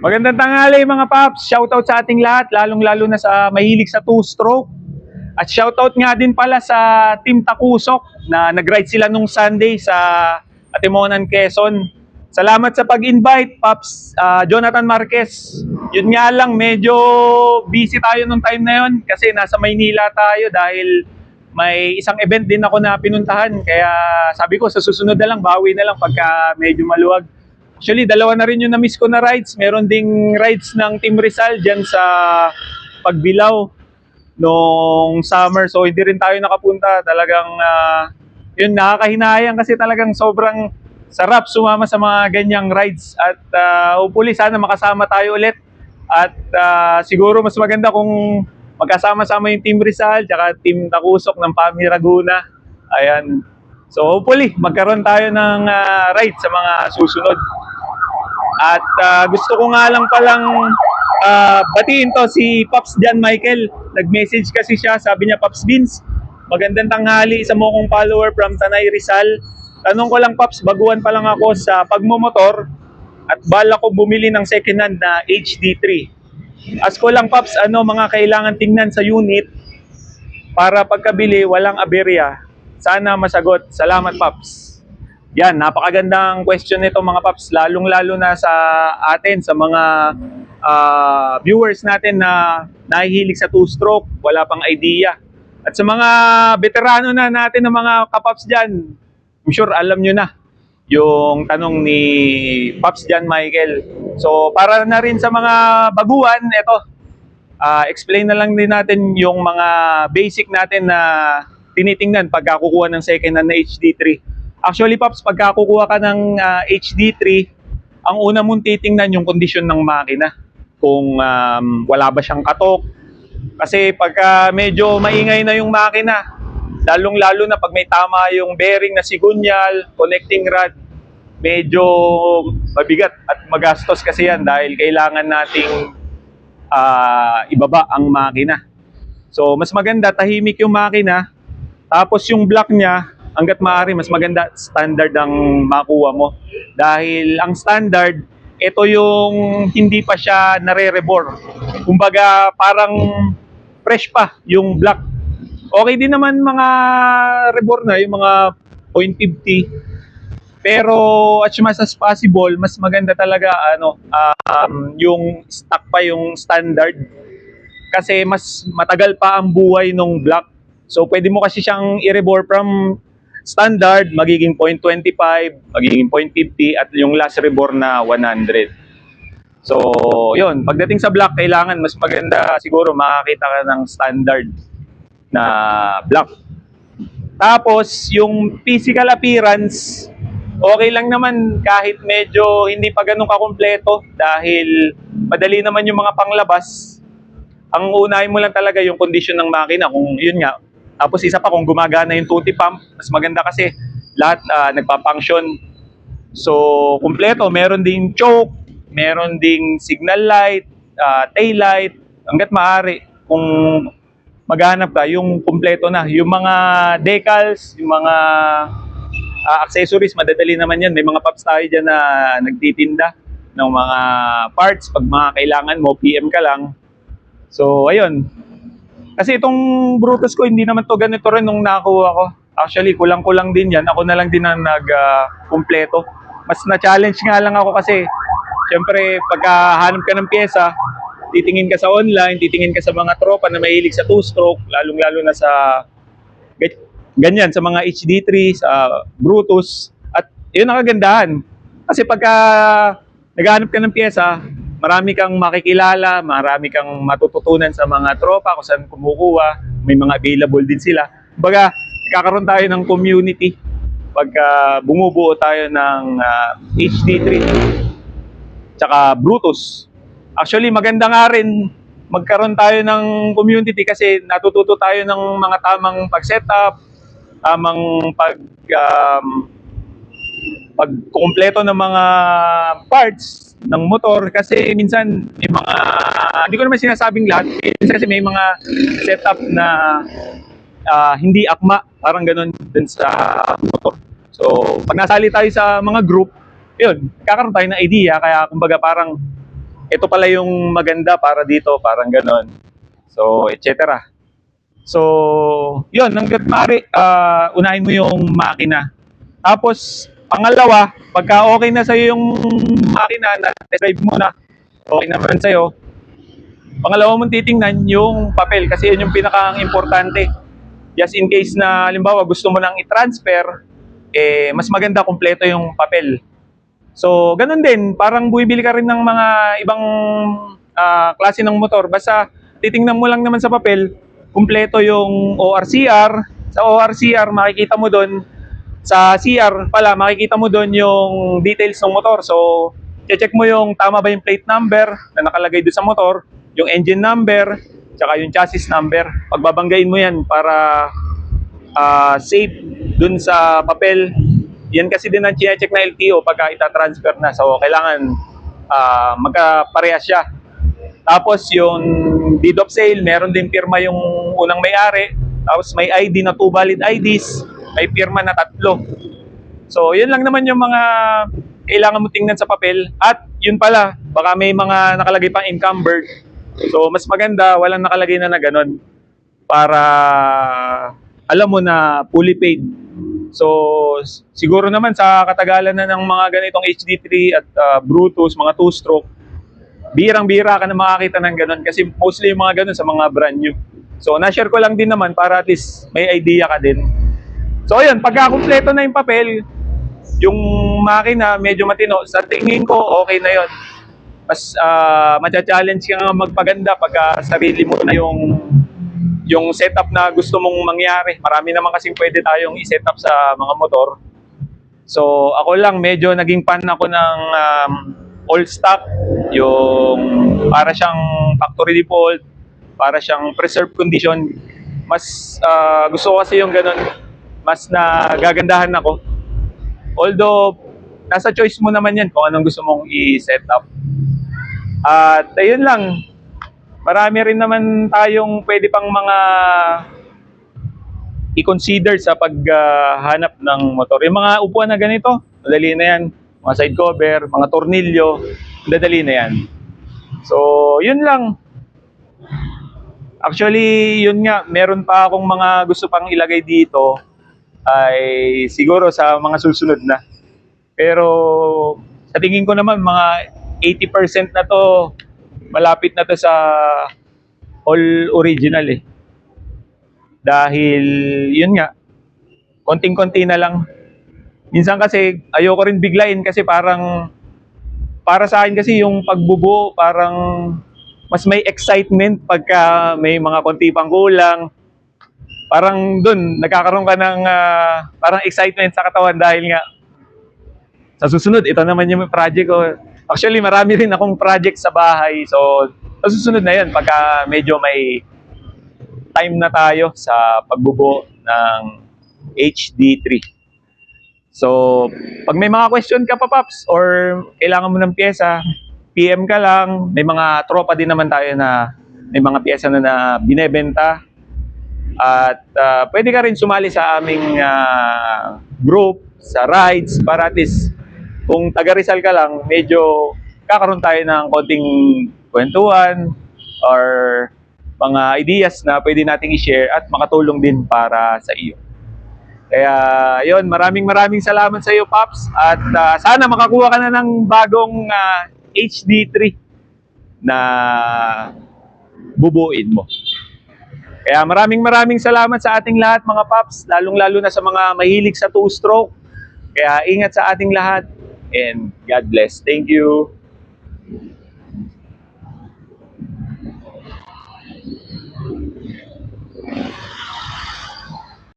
Magandang tanghali mga paps. Shoutout sa ating lahat, lalong-lalo na sa mahilig sa two-stroke. At shoutout nga din pala sa Team Takusok na nag-ride sila nung Sunday sa Atimonan, Quezon. Salamat sa pag-invite, Paps ah, Jonathan Marquez. Yun nga lang, medyo busy tayo nung time na yun kasi nasa Maynila tayo dahil may isang event din ako na pinuntahan. Kaya sabi ko, sa susunod na lang, bawi na lang pagka medyo maluwag. Actually, dalawa na rin yung na-miss ko na rides. Meron ding rides ng Team Rizal dyan sa Pagbilao nung summer. So, hindi rin tayo nakapunta. Talagang, ah, yun, nakakahinayang kasi talagang sobrang sarap sumama sa mga ganyang rides. At uh, hopefully, sana makasama tayo ulit. At ah, siguro mas maganda kung magkasama-sama yung Team Rizal tsaka Team Takusok ng Pami Laguna. Ayan. So hopefully, magkaroon tayo ng ah, ride sa mga susunod. At ah, gusto ko nga lang palang ah, batiin to si Pops John Michael. Nag-message kasi siya, sabi niya, Pops Vince, magandang tanghali sa mo kong follower from Tanay Rizal. Tanong ko lang, Pops, baguhan pa lang ako sa pagmumotor at bala ko bumili ng second hand na HD3. Ask ko lang, Pops, ano mga kailangan tingnan sa unit para pagkabili walang aberya. Sana masagot. Salamat, Pops. Yan, napakagandang question nito mga paps, lalong-lalo na sa atin, sa mga ah, viewers natin na nahihilig sa two-stroke, wala pang idea. At sa mga veterano na natin ng mga kapaps dyan, I'm sure alam nyo na yung tanong ni Paps Jan Michael. So para na rin sa mga baguhan, ito, ah, explain na lang din natin yung mga basic natin na tinitingnan pag kukuha ng second hand na HD3. Actually, Pops, pagka kukuha ka ng ah, HD3, ang una mong titingnan yung kondisyon ng makina. Kung um, wala ba siyang katok. Kasi pagka medyo maingay na yung makina, lalong-lalo na pag may tama yung bearing na sigunyal, connecting rod, medyo mabigat at magastos kasi yan dahil kailangan nating ah, ibaba ang makina. So, mas maganda tahimik yung makina, tapos yung block niya, hanggat maaari, mas maganda standard ang makuha mo. Dahil ang standard, ito yung hindi pa siya nare-rebore. Kumbaga, parang fresh pa yung block. Okay din naman mga rebore na, yung mga 0.50. Pero as much as possible, mas maganda talaga ano, um, yung stock pa yung standard. Kasi mas matagal pa ang buhay ng block. So pwede mo kasi siyang i-rebore from standard, magiging 0.25, magiging 0.50, at yung last rebore na 100. So, yun. Pagdating sa block, kailangan mas maganda siguro makakita ka ng standard na block. Tapos, yung physical appearance, okay lang naman kahit medyo hindi pa ganun kakumpleto dahil madali naman yung mga panglabas. Ang unahin mo lang talaga yung condition ng makina kung yun nga. Tapos isa pa kung gumagana yung tutti pump, mas maganda kasi lahat ah, nagpa-function. So, kumpleto, meron ding choke, meron ding signal light, ah, tail light, hanggat maaari kung maghanap ka, yung kumpleto na. Yung mga decals, yung mga ah, accessories, madadali naman yan. May mga paps tayo dyan na nagtitinda ng mga parts. Pag mga kailangan mo, PM ka lang. So, ayun. Kasi itong Brutus ko, hindi naman to ganito rin nung nakuha ko. Actually, kulang-kulang din yan. Ako na lang din ang nag-kumpleto. Mas na-challenge nga lang ako kasi, syempre, pagkahanap ka ng pyesa, titingin ka sa online, titingin ka sa mga tropa na mahilig sa two-stroke, lalong-lalo na sa ga- ganyan, sa mga HD3, sa Brutus. At yun ang kagandahan. Kasi pagka naghahanap ka ng pyesa, marami kang makikilala, marami kang matututunan sa mga tropa kung saan kumukuha, may mga available din sila. Baga, kakaroon tayo ng community pagka bumubuo tayo ng ah, HD3 tsaka Brutus. Actually, maganda nga rin magkaroon tayo ng community kasi natututo tayo ng mga tamang pag-setup, tamang pag um, pagkumpleto ng mga parts ng motor kasi minsan may mga hindi ko naman sinasabing lahat minsan kasi may mga setup na ah, hindi akma parang ganun din sa motor so pag nasali tayo sa mga group yun, kakaroon tayo ng idea. Kaya kumbaga parang ito pala yung maganda para dito, parang ganon. So, etc. So, yun, hanggat maaari, ah, unahin mo yung makina. Tapos, pangalawa, pagka okay na sa'yo yung makina, na test drive mo na, okay naman sa'yo, pangalawa mong titingnan yung papel kasi yun yung pinaka-importante. Just in case na, halimbawa, gusto mo nang i-transfer, eh, mas maganda kumpleto yung papel. So, ganun din, parang buibili ka rin ng mga ibang ah, klase ng motor. Basta titingnan mo lang naman sa papel, kumpleto yung ORCR. Sa ORCR, makikita mo doon, sa CR pala, makikita mo doon yung details ng motor. So, check mo yung tama ba yung plate number na nakalagay doon sa motor, yung engine number, tsaka yung chassis number. Pagbabanggain mo yan para ah, safe dun sa papel. Yan kasi din ang check na LTO pagka ita-transfer na. So, kailangan ah, magkaparehas siya. Tapos yung deed of sale, meron din pirma yung unang may-ari. Tapos may ID na two valid IDs. May pirma na tatlo. So, yun lang naman yung mga kailangan mo tingnan sa papel. At yun pala, baka may mga nakalagay pang encumbered. So, mas maganda, walang nakalagay na na ganun. Para alam mo na fully paid. So, siguro naman sa katagalan na ng mga ganitong HD3 at ah, Brutus, mga two-stroke, birang-bira ka na makakita ng ganun kasi mostly yung mga ganun sa mga brand new. So, na-share ko lang din naman para at least may idea ka din. So, ayun, pagka kumpleto na yung papel, yung makina medyo matino, sa tingin ko okay na yon. Mas uh, matcha-challenge ka nga magpaganda pagka sarili mo na yung yung setup na gusto mong mangyari. Marami naman kasing pwede tayong i-setup sa mga motor. So, ako lang medyo naging fan ako ng um, all stock, yung para siyang factory default, para siyang preserved condition. Mas ah, gusto ko kasi yung ganun, mas nagagandahan ako. Although, nasa choice mo naman yan kung anong gusto mong i-set up. At ayun lang, marami rin naman tayong pwede pang mga i-consider sa paghanap ng motor. Yung mga upuan na ganito, madali na yan. Mga side cover, mga tornilyo, madali na yan. So, yun lang. Actually, yun nga, meron pa akong mga gusto pang ilagay dito ay siguro sa mga susunod na. Pero sa tingin ko naman mga 80% na to malapit na to sa all original eh. Dahil yun nga, konting-konti na lang. Minsan kasi ayoko rin biglain kasi parang para sa akin kasi yung pagbubuo parang mas may excitement pagka may mga konti pang kulang. Parang dun, nagkakaroon ka ng ah, parang excitement sa katawan dahil nga sa susunod, ito naman yung project ko. Actually, marami rin akong project sa bahay. So, sa susunod na yun, pagka medyo may time na tayo sa pagbubuo ng HD3. So, pag may mga question ka pa, Paps, or kailangan mo ng pyesa, PM ka lang. May mga tropa din naman tayo na may mga pyesa na, na binebenta. At ah, pwede ka rin sumali sa aming ah, group, sa rides, para at least kung taga Rizal ka lang, medyo kakaroon tayo ng konting kwentuhan or mga ideas na pwede nating i-share at makatulong din para sa iyo. Kaya, yon maraming maraming salamat sa iyo, Paps. At ah, sana makakuha ka na ng bagong ah, HD3 na bubuin mo. Kaya maraming maraming salamat sa ating lahat mga Paps, lalong-lalo na sa mga mahilig sa two-stroke. Kaya ingat sa ating lahat and God bless. Thank you.